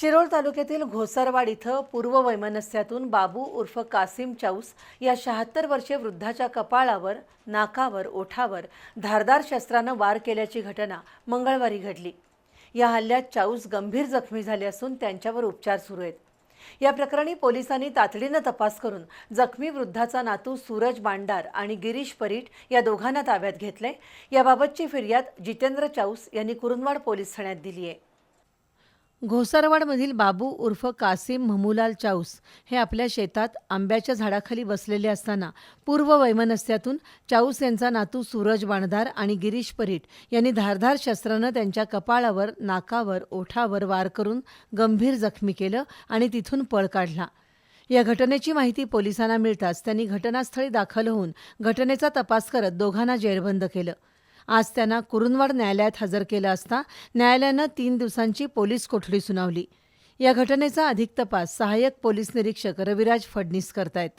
शिरोळ तालुक्यातील घोसरवाड इथं पूर्व वैमनस्यातून बाबू उर्फ कासिम चाऊस या शहात्तर वर्षीय वृद्धाच्या कपाळावर नाकावर ओठावर धारदार शस्त्रानं वार केल्याची घटना मंगळवारी घडली. या हल्ल्यात चाऊस गंभीर जखमी झाले असून त्यांच्यावर उपचार सुरू आहेत. या प्रकरणी पोलिसांनी तातडीनं तपास करून जखमी वृद्धाचा नातू सूरज बांडार आणि गिरीश परीट या दोघांना ताब्यात घेतलंय. याबाबतची फिर्याद जितेंद्र चाऊस यांनी कुरुंदवाड पोलीस ठाण्यात दिली आहे घोसारवाडमधील बाबू उर्फ कासिम महमुलाल चाऊस हे आपल्या शेतात आंब्याच्या झाडाखाली बसलेले असताना पूर्व वैमनस्यातून चाऊस यांचा नातू सूरज बाणधार आणि गिरीश परीट यांनी धारधार शस्त्रानं त्यांच्या कपाळावर नाकावर ओठावर वार करून गंभीर जखमी केलं आणि तिथून पळ काढला. या घटनेची माहिती पोलिसांना मिळताच त्यांनी घटनास्थळी दाखल होऊन घटनेचा तपास करत दोघांना जेरबंद केलं. आज त्यांना कुरुंदवाड न्यायालयात हजर केलं असता न्यायालयानं तीन दिवसांची पोलीस कोठडी सुनावली. या घटनेचा अधिक तपास सहाय्यक पोलीस निरीक्षक रविराज फडणीस करतायत.